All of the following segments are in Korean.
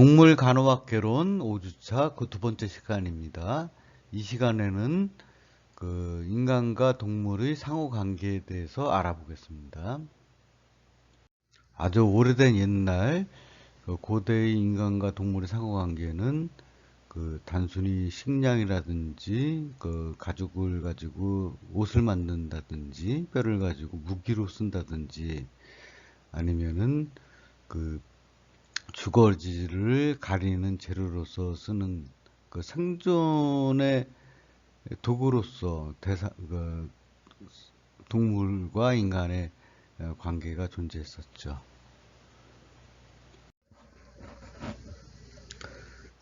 동물 간호학 개론 5주차 그 두 번째 시간입니다. 이 시간에는 그 인간과 동물의 상호 관계에 대해서 알아보겠습니다. 아주 오래된 옛날 그 고대의 인간과 동물의 상호 관계는 그 단순히 식량이라든지 그 가죽을 가지고 옷을 만든다든지 뼈를 가지고 무기로 쓴다든지 아니면은 그 주거지를 가리는 재료로서 쓰는 그 생존의 도구로서 대사, 그 동물과 인간의 어, 관계가 존재했었죠.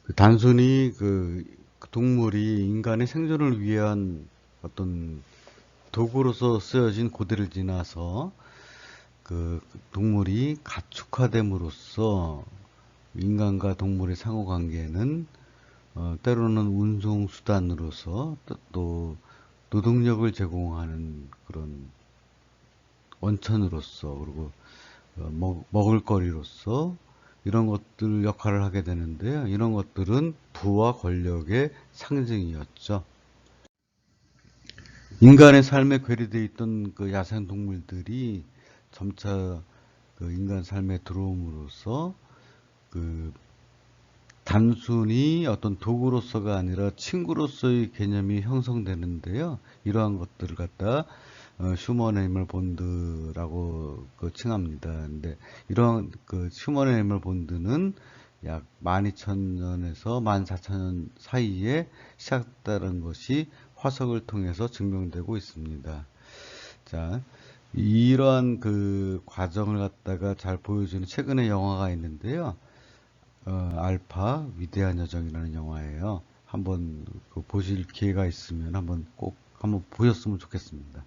그 단순히 그 동물이 인간의 생존을 위한 어떤 도구로서 쓰여진 고대를 지나서 그 동물이 가축화됨으로써 인간과 동물의 상호 관계는 어, 때로는 운송 수단으로서 또, 또 노동력을 제공하는 그런 원천으로서 그리고 어, 먹, 먹을거리로서 이런 것들 역할을 하게 되는데요. 이런 것들은 부와 권력의 상징이었죠. 인간의 삶에 괴리되어 있던 그 야생 동물들이 점차 그 인간 삶에 들어옴으로써 그 단순히 어떤 도구로서가 아니라 친구로서의 개념이 형성되는데요. 이러한 것들을 갖다 어, 휴먼 애니멀 본드라고 그 칭합니다. 근데 이런 그 휴먼 애니멀 본드는 약 12,000년에서 14,000년 사이에 시작됐다는 것이 화석을 통해서 증명되고 있습니다. 자, 이러한 그 과정을 갖다가 잘 보여주는 최근의 영화가 있는데요. 어, 알파 위대한 여정이라는 영화예요. 한번 그 보실 기회가 있으면 한번 꼭 한번 보셨으면 좋겠습니다.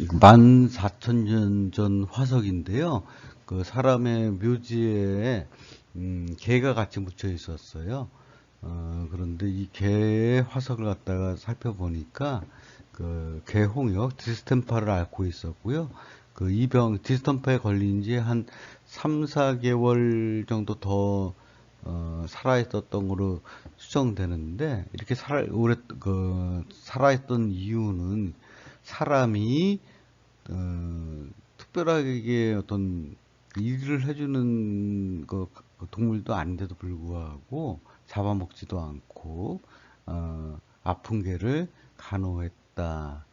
14,000년 전 화석인데요. 그 사람의 묘지에 음, 개가 같이 묻혀 있었어요. 어, 그런데 이 개의 화석을 갖다가 살펴보니까 그 개홍역 디스템파를 앓고 있었고요. 그 이병 디스템파에 걸린 지 한 3, 4개월 정도 더 어, 살아있었던 거로 추정되는데 이렇게 살 오래 그 살아있던 이유는 사람이 어, 특별하게 어떤 일을 해주는 그 동물도 아닌데도 불구하고 잡아먹지도 않고 어, 아픈 개를 간호했다.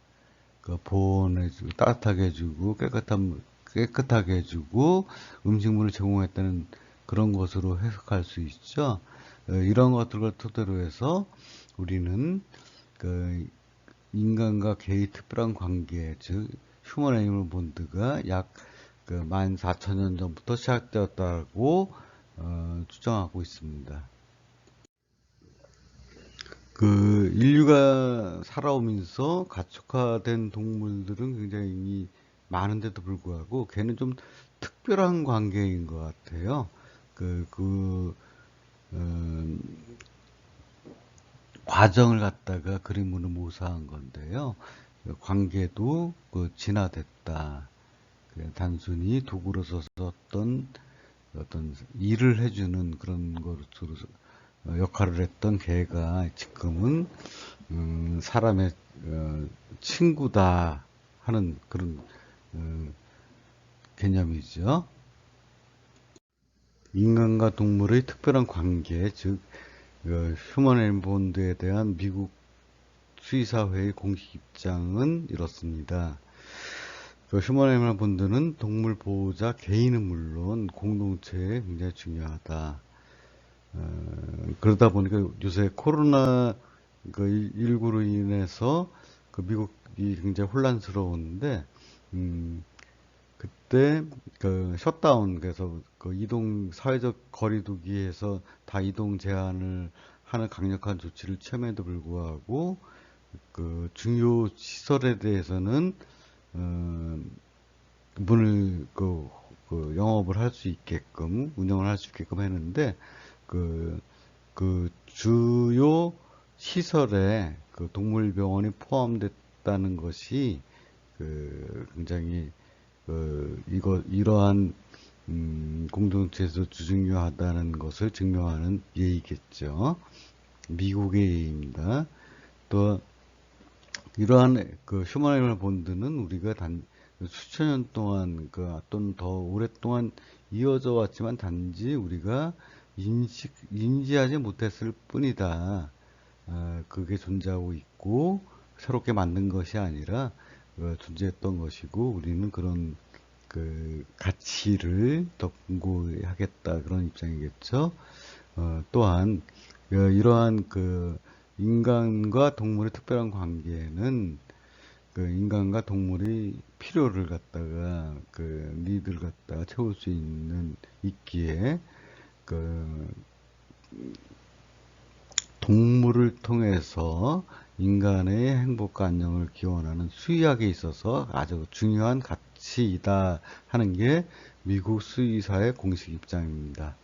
그 보온해주고 따뜻하게 해주고 깨끗한 깨끗하게 해주고 음식물을 제공했다는 그런 것으로 해석할 수 있죠. 어, 이런 것들을 토대로 해서 우리는 그 인간과 개의 특별한 관계, 즉 휴먼 애니멀 본드가 약 그 14,000년 전부터 시작되었다고 어, 추정하고 있습니다. 그 인류가 살아오면서 가축화된 동물들은 굉장히 많은데도 불구하고 걔는 좀 특별한 관계인 것 같아요. 그, 그, 음, 과정을 갖다가 그림으로 묘사한 건데요. 그 관계도 그 진화됐다. 그 단순히 도구로서 썼던 어떤 일을 해주는 그런 것으로 어, 역할을 했던 개가 지금은 음, 사람의 어, 친구다 하는 그런 어, 개념이죠. 인간과 동물의 특별한 관계, 즉그 휴먼 앤 본드에 대한 미국 수의사회의 공식 입장은 이렇습니다. 그 휴먼 앤 본드는 동물 보호자 개인은 물론 공동체에 굉장히 중요하다. 어, 그러다 보니까 요새 코로나 그 19로 인해서 그 미국이 굉장히 혼란스러운데 음, 그때 그 셧다운 그래서 그 이동 사회적 거리두기에서 다 이동 제한을 하는 강력한 조치를 취함에도 불구하고 그 중요 시설에 대해서는 어, 문을 그, 그 영업을 할 수 있게끔 운영을 할 수 있게끔 했는데 그, 그 주요 시설에 그 동물병원이 포함됐다는 것이 그 굉장히 그 이거 이러한 음, 공동체에서 중요하다는 것을 증명하는 예의겠죠. 미국의 예의입니다. 또 이러한 그 휴머니멀 본드는 우리가 단 수천 년 동안 그 어떤 더 오랫동안 이어져 왔지만 단지 우리가 인식 인지하지 못했을 뿐이다. 아, 그게 존재하고 있고 새롭게 만든 것이 아니라 어, 존재했던 것이고 우리는 그런 그 가치를 더 공고하겠다 그런 입장이겠죠. 어, 또한 어, 이러한 그 인간과 동물의 특별한 관계는 그 인간과 동물이 필요를 갖다가 그 니드를 갖다가 채울 수 있는 있기에 그 동물을 통해서 인간의 행복과 안녕을 기원하는 수의학에 있어서 아주 중요한 가치이다 하는 게 미국 수의사의 공식 입장입니다.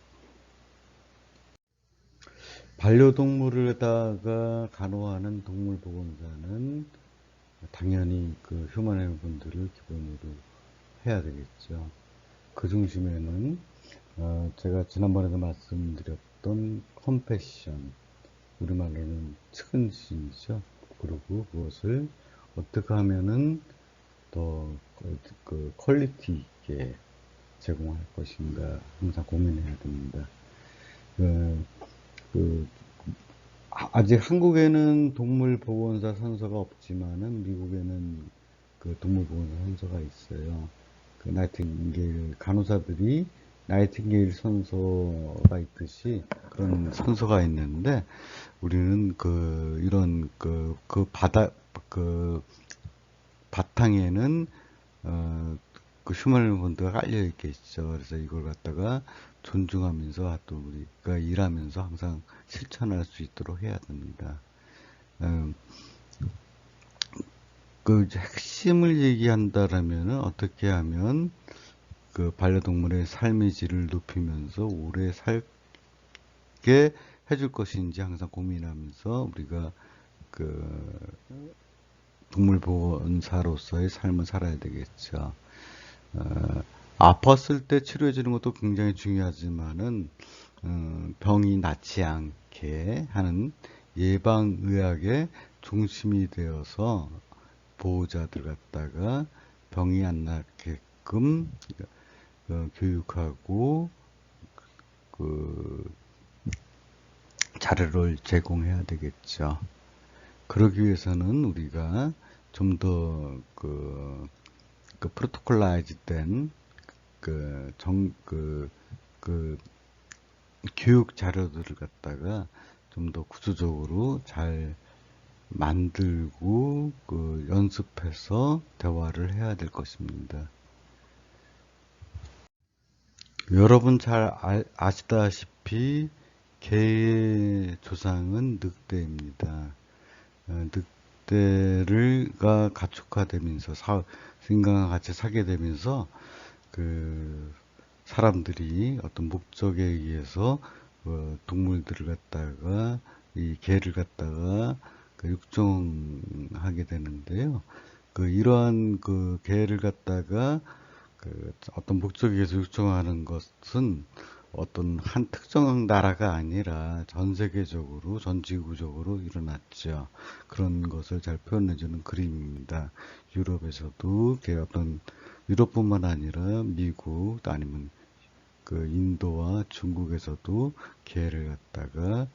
반려동물에다가 간호하는 동물보건사는 당연히 그 휴먼 분들을 기본으로 해야 되겠죠. 그 중심에는 어 제가 지난번에도 말씀드렸던 컴패션 우리말로는 측은심이죠. 그리고 그것을 어떻게 하면은 더 그 퀄리티 있게 제공할 것인가 항상 고민해야 됩니다. 그, 그 아직 한국에는 동물보건사 선서가 없지만은 미국에는 그 동물보건사 선서가 있어요. 그 나이팅게일 간호사들이 나이팅게일 선서가 있듯이 그런 선서가 있는데 우리는 그 이런 그 그 바다 그 바탕에는 어 그 휴먼 본드가 깔려 있겠죠. 그래서 이걸 갖다가 존중하면서 또 우리가 일하면서 항상 실천할 수 있도록 해야 됩니다. 음, 그 핵심을 얘기한다라면 어떻게 하면 그 반려동물의 삶의 질을 높이면서 오래 살게 해줄 것인지 항상 고민하면서 우리가 그 동물보건사로서의 삶을 살아야 되겠죠. 어, 아팠을 때 치료해 주는 것도 굉장히 중요하지만은 어, 병이 낫지 않게 하는 예방의학의 중심이 되어서 보호자들 갖다가 병이 안 나게끔 어, 교육하고 그 자료를 제공해야 되겠죠. 그러기 위해서는 우리가 좀 더 그, 그 프로토콜라이즈 된 그, 정, 그, 그, 교육 자료들을 갖다가 좀 더 구조적으로 잘 만들고, 그, 연습해서 대화를 해야 될 것입니다. 여러분 잘 아, 아시다시피, 개의 조상은 늑대입니다. 어, 늑대를가 가축화되면서 사, 인간과 같이 살게 되면서 그 사람들이 어떤 목적에 의해서 어, 동물들을 갖다가 이 개를 갖다가 그 육종하게 되는데요. 그 이러한 그 개를 갖다가 그 어떤 목적에 의해서 육종하는 것은 어떤 한 특정 나라가 아니라 전 세계적으로 전 지구적으로 일어났죠. 그런 것을 잘 표현해주는 그림입니다. 유럽에서도 어떤 유럽뿐만 아니라 미국 아니면 그 인도와 중국에서도 개를 갖다가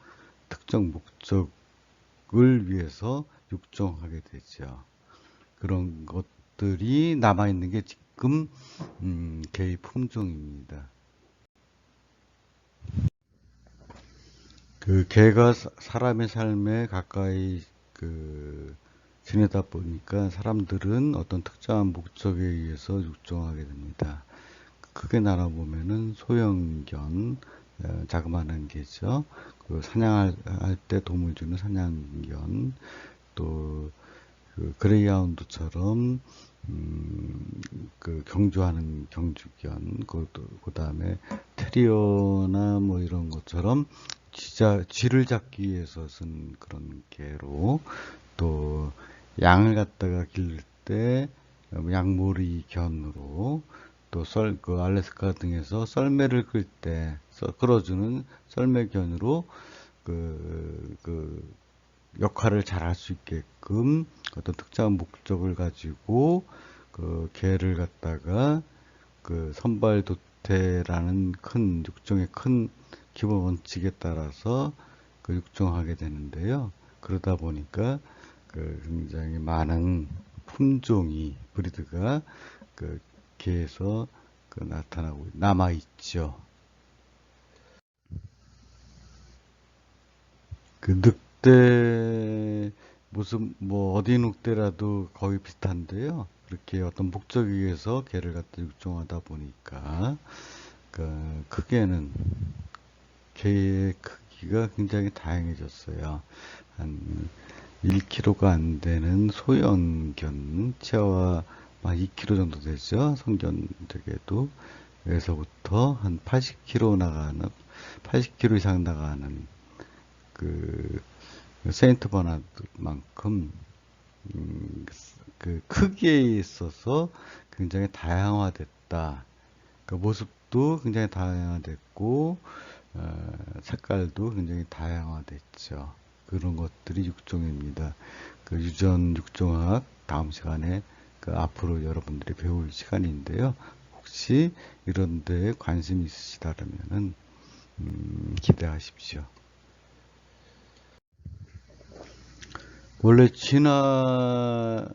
특정 목적을 위해서 육종하게 되죠. 그런 것들이 남아 있는 게 지금 음, 개의 품종입니다. 그 개가 사람의 삶에 가까이 그 지내다 보니까 사람들은 어떤 특정한 목적에 의해서 육종하게 됩니다. 크게 나눠보면은 소형견, 어, 자그마한 개죠. 그 사냥할 때 도움을 주는 사냥견, 또 그 그레이하운드처럼 음, 그 경주하는 경주견, 그, 그 다음에 테리어나 뭐 이런 것처럼 지자, 쥐를 잡기 위해서 쓴 그런 개로 또 양을 갖다가 기를 때 양모리 견으로 또 썰, 그 알래스카 등에서 썰매를 끌 때 끌어주는 썰매견으로 그, 그 역할을 잘 할 수 있게끔 어떤 특정한 목적을 가지고 그 개를 갖다가 그 선발 도태라는 큰 육종의 큰 기본 원칙에 따라서 그 육종하게 되는데요. 그러다 보니까 그 굉장히 많은 품종이 브리드가 그 개에서 그 나타나고 남아 있죠. 그 늑 대 무슨 뭐 어디 늑대라도 거의 비슷한데요. 그렇게 어떤 목적에 의해서 개를 갖다 육종하다 보니까 그 크게는 개의 크기가 굉장히 다양해졌어요. 한 1kg가 안 되는 소형견, 치아와 2kg 정도 되죠. 성견 되게도. 에서부터 한 80kg 나가는, 80kg 이상 나가는 그 세인트 버나드만큼 음, 그 크기에 있어서 굉장히 다양화됐다. 그 모습도 굉장히 다양화됐고 어, 색깔도 굉장히 다양화됐죠. 그런 것들이 육종입니다. 그 유전 육종학 다음 시간에 그 앞으로 여러분들이 배울 시간인데요. 혹시 이런 데에 관심 있으시다면은 음, 기대하십시오. 원래 진화를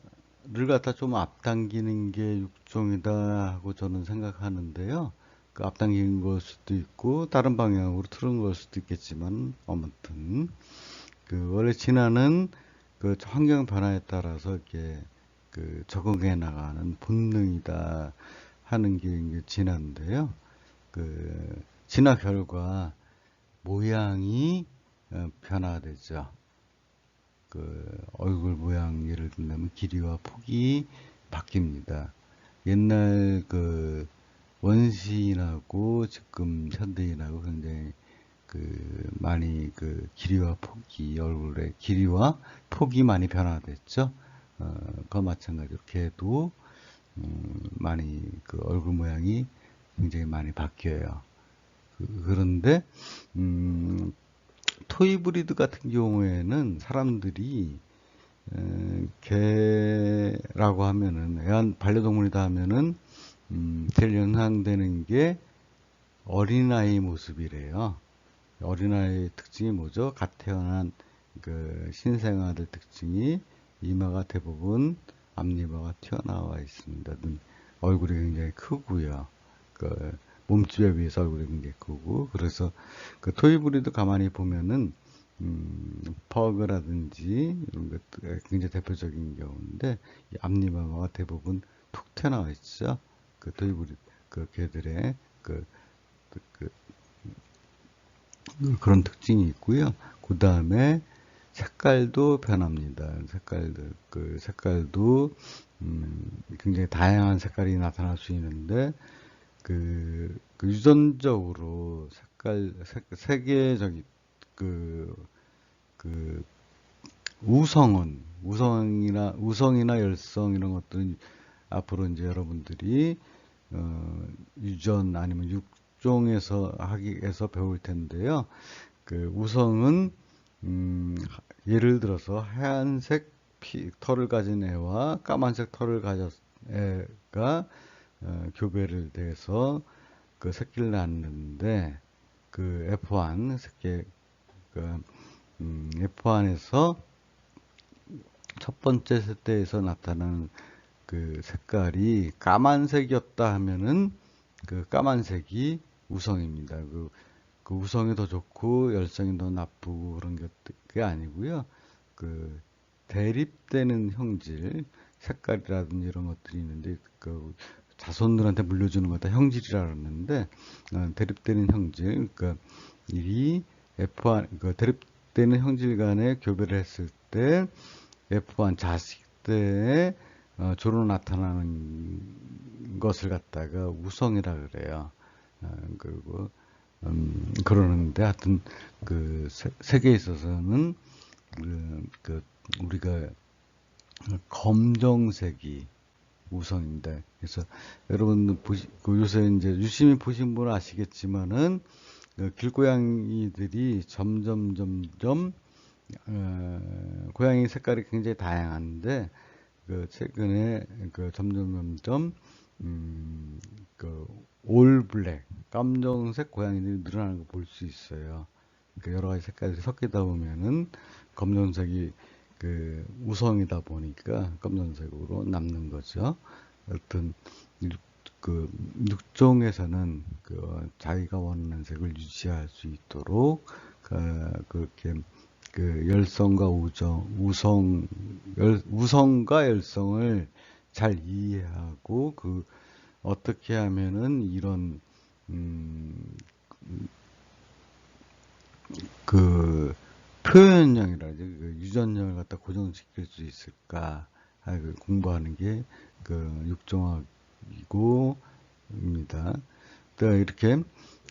갖다 좀 앞당기는 게 육종이다 하고 저는 생각하는데요. 그 앞당긴 걸 수도 있고 다른 방향으로 틀은 걸 수도 있겠지만 아무튼 그 원래 진화는 그 환경 변화에 따라서 이렇게 그 적응해 나가는 본능이다 하는 게 진화인데요. 그 진화 결과 모양이 어, 변화되죠. 그 얼굴 모양 예를 들면 길이와 폭이 바뀝니다. 옛날 그 원시인하고 지금 현대인하고 굉장히 그 많이 그 길이와 폭이 얼굴의 길이와 폭이 많이 변화됐죠. 어, 그 마찬가지로 개도 음, 많이 그 얼굴 모양이 굉장히 많이 바뀌어요. 그, 그런데 음, 토이 브리드 같은 경우에는 사람들이 에, 개라고 하면은 애완 반려동물이다 하면은 음, 제일 연상되는 게 어린아이 모습이래요. 어린아이의 특징이 뭐죠? 갓 태어난 그 신생아들 특징이 이마가 대부분 앞니마가 튀어나와 있습니다. 눈, 얼굴이 굉장히 크고요. 그 몸집에 비해서 얼굴이 굉장히 크고 그래서 그 토이브리도 가만히 보면은 음, 퍼그라든지 이런 것들 굉장히 대표적인 경우인데 앞니마가 대부분 툭 튀어나와 있죠. 그 토이브리 그 개들의 그, 그, 그 그런 특징이 있고요. 그 다음에 색깔도 변합니다. 색깔도 그 색깔도 음, 굉장히 다양한 색깔이 나타날 수 있는데 그, 그 유전적으로 색깔 색, 세계적인 그, 그 우성은 우성이나 우성이나 열성 이런 것들은 앞으로 이제 여러분들이 어, 유전 아니면 육종에서 하기에서 배울 텐데요. 그 우성은 음, 예를 들어서 하얀색 피, 털을 가진 애와 까만색 털을 가진 애가 어, 교배를 돼서 그 새끼를 낳는데 그 F1 새끼 그 음, F1에서 첫 번째 세대에서 나타나는 그 색깔이 까만색이었다 하면은 그 까만색이 우성입니다. 그, 그 우성이 더 좋고 열성이 더 나쁘고 그런 게 아니고요. 그 대립되는 형질, 색깔이라든지 이런 것들이 있는데 그 자손들한테 물려주는 거다 형질이라 그러는데 어, 대립되는 형질, 그러니까 이 F1 그 대립되는 형질 간에 교배를 했을 때 F1 자식 때에 어, 주로 나타나는 것을 갖다가 우성이라 그래요. 어, 그리고 음, 그러는데 하여튼 그 세, 계에 있어서는 그, 그 우리가 검정색이 우선인데 그래서 여러분 보시 그 요새 이제 유심히 보신 분은 아시겠지만은 그 길고양이들이 점점 점점 어, 고양이 색깔이 굉장히 다양한데 그 최근에 그 점점 점점 음, 그 올블랙 검정색 고양이들이 늘어나는 거 볼 수 있어요. 그 여러 가지 색깔이 섞이다 보면은 검정색이 그 우성이다 보니까 검정색으로 남는 거죠. 어떤 육- 그 육종에서는 그 자기가 원하는 색을 유지할 수 있도록 그 그렇게 그 열성과 우정, 우성, 열, 우성과 열성을 잘 이해하고 그 어떻게 하면은 이런 음, 그 표현형이라든지 그 유전형을 갖다 고정시킬 수 있을까 아, 그 공부하는 게 그 육종학이고입니다. 또 이렇게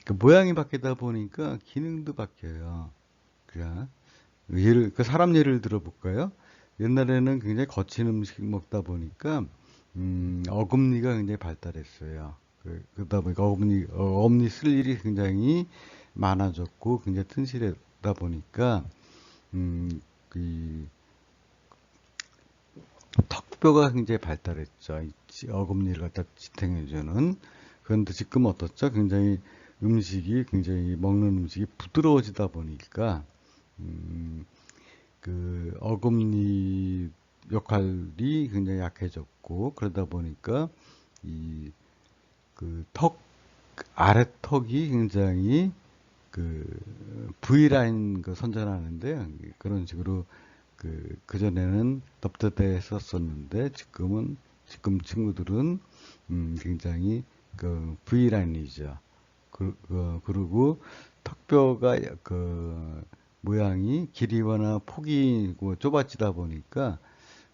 그 모양이 바뀌다 보니까 기능도 바뀌어요. 그냥 예를 그 사람 예를 들어볼까요? 옛날에는 굉장히 거친 음식 먹다 보니까 음, 어금니가 굉장히 발달했어요. 그, 그러다 보니까 어금니 어금니 쓸 일이 굉장히 많아졌고 굉장히 튼실하다 보니까 음, 그 턱뼈가 굉장히 발달했죠. 이 지- 어금니를 갖다 지탱해주는. 그런데 지금 어떻죠? 굉장히 음식이 굉장히 먹는 음식이 부드러워지다 보니까 음, 그 어금니 역할이 굉장히 약해졌고 그러다 보니까 이 그 턱 아래 턱이 굉장히 그 V라인 그 선전하는데 그런 식으로 그 그전에는 넙대대했었었는데 지금은 지금 친구들은 음 굉장히 그 V라인이죠. 그, 그, 그리고 턱뼈가 그 모양이 길이거나 폭이 그 좁아지다 보니까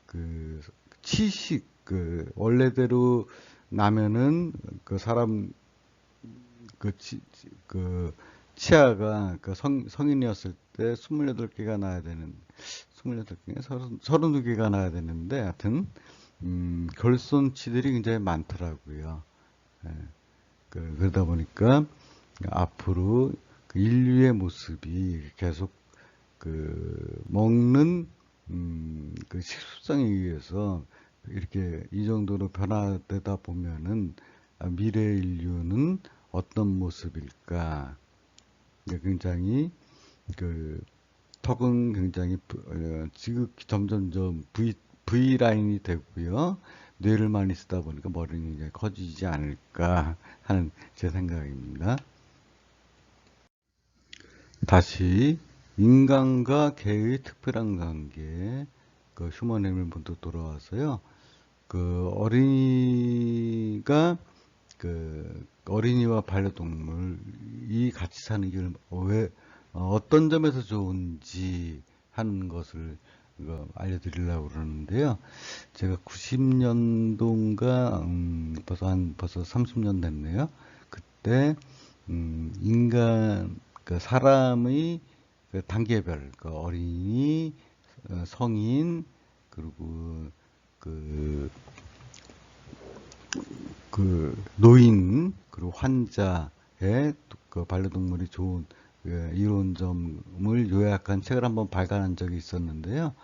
그 치식 그 원래대로 나면은 그 사람 그, 치, 치- 그 치아가 그 성, 성인이었을 때 28개가 나야 되는 28개, 32개가 나야 되는데 하여튼 음, 결손치들이 굉장히 많더라고요. 예. 그, 그러다 보니까 앞으로 그 인류의 모습이 계속 그 먹는 음, 그 식습성에 의해서 이렇게 이 정도로 변화되다 보면은 아, 미래 인류는 어떤 모습일까? 굉장히 그 턱은 굉장히 부- 어, 지극히 점점점 V V 라인이 되고요. 뇌를 많이 쓰다 보니까 머리는 굉장히 커지지 않을까 하는 제 생각입니다. 다시 인간과 개의 특별한 관계, 그 휴먼 애니멀부터 돌아와서요. 그 어린이가 그 어린이와 반려동물이 같이 사는 게 왜, 어, 어떤 점에서 좋은지 하는 것을 알려드리려고 그러는데요. 제가 90년도인가, 음, 벌써 한, 벌써 30년 됐네요. 그때, 음, 인간, 그 사람의 그 단계별, 그 어린이, 어, 성인, 그리고 그, 그 노인 그리고 환자의 그 반려동물이 좋은 그 이론점을 요약한 책을 한번 발간한 적이 있었는데요.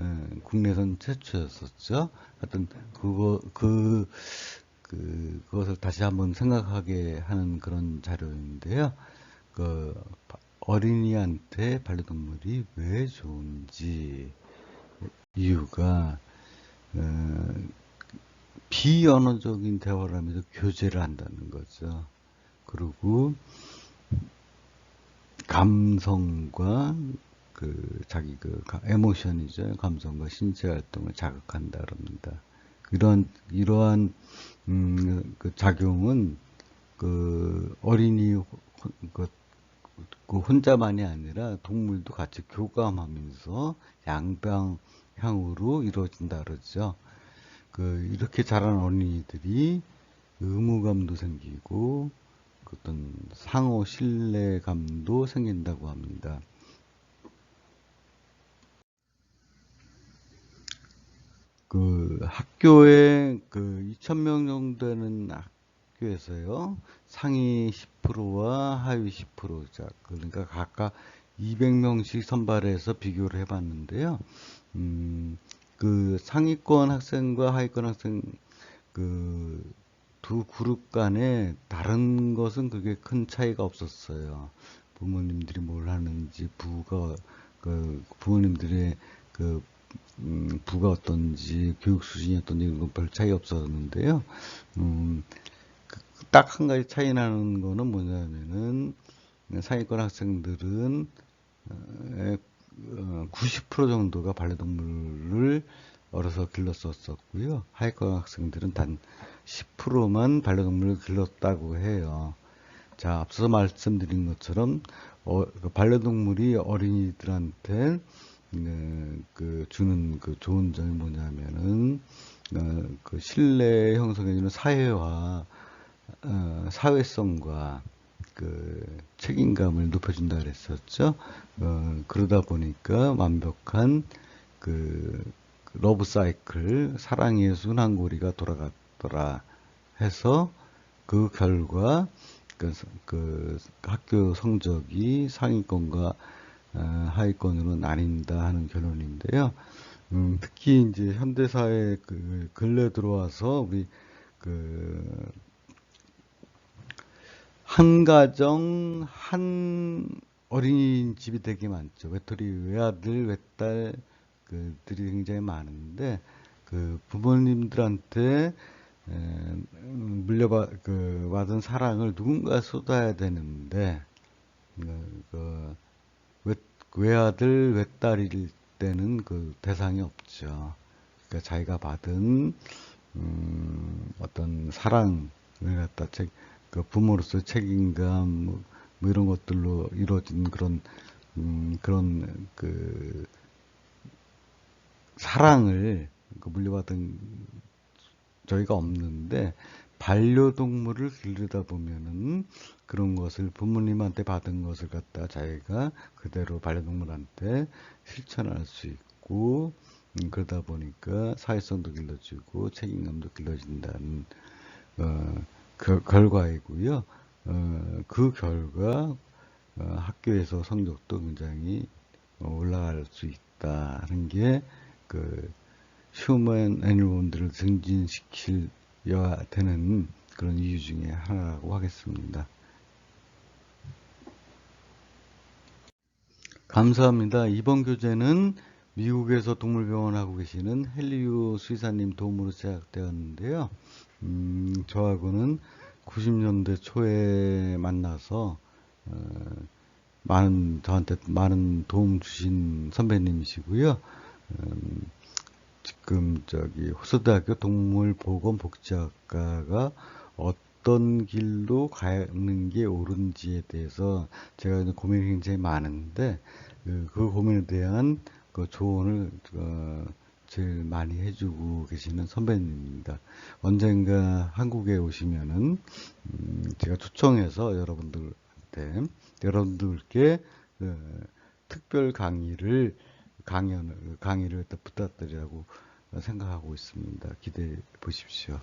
예, 국내선 최초였었죠. 하여튼 그거 그, 그 그것을 다시 한번 생각하게 하는 그런 자료인데요. 그 바- 어린이한테 반려동물이 왜 좋은지 이유가 어, 비언어적인 대화를 하면서 교제를 한다는 거죠. 그리고 감성과 그 자기 그 가- 에모션이죠. 감성과 신체 활동을 자극한다 그럽니다. 이런 이러한 음, 그 작용은 그 어린이 호- 그, 그 혼자만이 아니라 동물도 같이 교감하면서 양방향으로 이루어진다 그러죠. 그 이렇게 자란 어린이들이 의무감도 생기고 그 어떤 상호 신뢰감도 생긴다고 합니다. 그 학교에 그 2,000명 정도 되는 학교에서요. 상위 10%와 하위 10%. 자, 그러니까 각각 200명씩 선발해서 비교를 해봤는데요. 음, 그 상위권 학생과 하위권 학생 그 두 그룹 간에 다른 것은 그게 큰 차이가 없었어요. 부모님들이 뭘 하는지 부가 그 부모님들의 그 음, 부가 어떤지 교육 수준이 어떤지 이런 건별 차이 없었는데요. 음, 딱한 가지 차이 나는 거는 뭐냐면은 상위권 학생들은 어, 90% 정도가 반려동물을 어려서 길렀었었고요. 하위권 학생들은 단 10%만 반려동물을 길렀다고 해요. 자, 앞서서 말씀드린 것처럼 어, 그 반려동물이 어린이들한테 그, 그 주는 그 좋은 점이 뭐냐면은 어, 그 신뢰 형성해주는 사회화, 어, 사회성과 그 책임감을 높여준다 그랬었죠. 어, 그러다 보니까 완벽한 그, 그 러브 사이클, 사랑의 순환고리가 돌아갔더라 해서 그 결과 그, 그 학교 성적이 상위권과 어, 하위권으로 나뉜다 하는 결론인데요. 음, 특히 이제 현대사회 그 근래 들어와서 우리 그 한 가정 한 어린이집이 되게 많죠. 외톨이 외아들 외딸 그들이 굉장히 많은데 그 부모님들한테 물려받 그 받은 사랑을 누군가 쏟아야 되는데 그, 그 외, 외아들 외딸일 때는 그 대상이 없죠. 그러니까 자기가 받은 음, 어떤 사랑을 갖다 책, 그 부모로서 책임감 뭐, 뭐 이런 것들로 이루어진 그런 음, 그런 그 사랑을 그 물려받은 저희가 없는데 반려동물을 기르다 보면은 그런 것을 부모님한테 받은 것을 갖다 자기가 그대로 반려동물한테 실천할 수 있고 음, 그러다 보니까 사회성도 길러지고 책임감도 길러진다는 어, 그 결과이고요. 어, 그 결과 어, 학교에서 성적도 굉장히 올라갈 수 있다는 게그 휴먼 애니원들을 증진시키려야 되는 그런 이유 중에 하나라고 하겠습니다. 감사합니다. 이번 교재는 미국에서 동물병원 하고 계시는 헬리우 수의사님 도움으로 제작되었는데요. 음, 저하고는 90년대 초에 만나서 어, 많은 저한테 많은 도움 주신 선배님이시고요. 음, 지금 저기 호서대학교 동물보건복지학과가 어떤 길로 가는 게 옳은지에 대해서 제가 고민이 굉장히 많은데 그, 그 고민에 대한 그 조언을 어, 제일 많이 해주고 계시는 선배님입니다. 언젠가 한국에 오시면은 음, 제가 초청해서 여러분들한테 여러분들께 그, 특별 강의를 강연, 강의를 부탁드리라고 생각하고 있습니다. 기대해 보십시오.